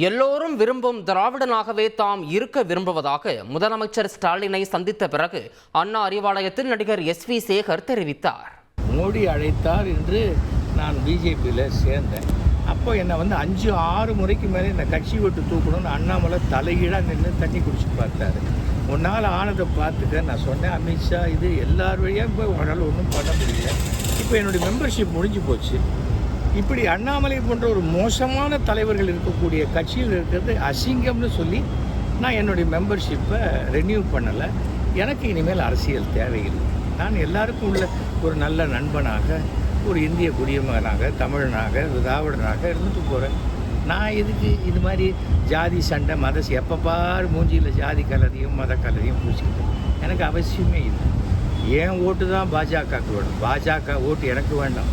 எல்லோரும் விரும்பும் திராவிடனாகவே தாம் இருக்க விரும்புவதாக முதலமைச்சர் ஸ்டாலினை சந்தித்த பிறகு அண்ணா அறிவாலயத்தில் நடிகர் எஸ் வி சேகர் தெரிவித்தார். மோடி அழைத்தார் என்று நான் பிஜேபியில் சேர்ந்தேன். அப்போ என்னை வந்து அஞ்சு ஆறு முறைக்கு மேலே இந்த கட்சி விட்டு தூக்கணும்னு அண்ணாமலை தலைகீழாக நின்று தண்ணி குடிச்சு பார்த்தாரு. உன்னால் ஆனதை பார்த்துக்க நான் சொன்னேன் அமித்ஷா இது எல்லார் வழியாக போய் உங்களால் ஒன்றும் பண்ண முடியல. இப்போ என்னுடைய மெம்பர்ஷிப் முடிஞ்சு போச்சு. இப்படி அண்ணாமலை போன்ற ஒரு மோசமான தலைவர்கள் இருக்கக்கூடிய கட்சியில் இருக்கிறது அசிங்கம்னு சொல்லி நான் என்னுடைய மெம்பர்ஷிப்பை ரெனியூ பண்ணலை. எனக்கு இனிமேல் அரசியல் தேவையில்லை. நான் எல்லாருக்கும் உள்ள ஒரு நல்ல நண்பனாக ஒரு இந்திய குடிமகனாக தமிழனாக திராவிடனாக இருந்துட்டு போகிறேன் நான் எதுக்கு இது மாதிரி ஜாதி சண்டை மத எப்போ பாரு மூஞ்சியில் ஜாதி கலரையும் மத கலரையும் பூசிக்கிட்டு எனக்கு அவசியமே இல்லை. ஏன் ஓட்டு தான் பாஜகவுக்கு வேணும்? பாஜக ஓட்டு எனக்கு வேண்டாம்.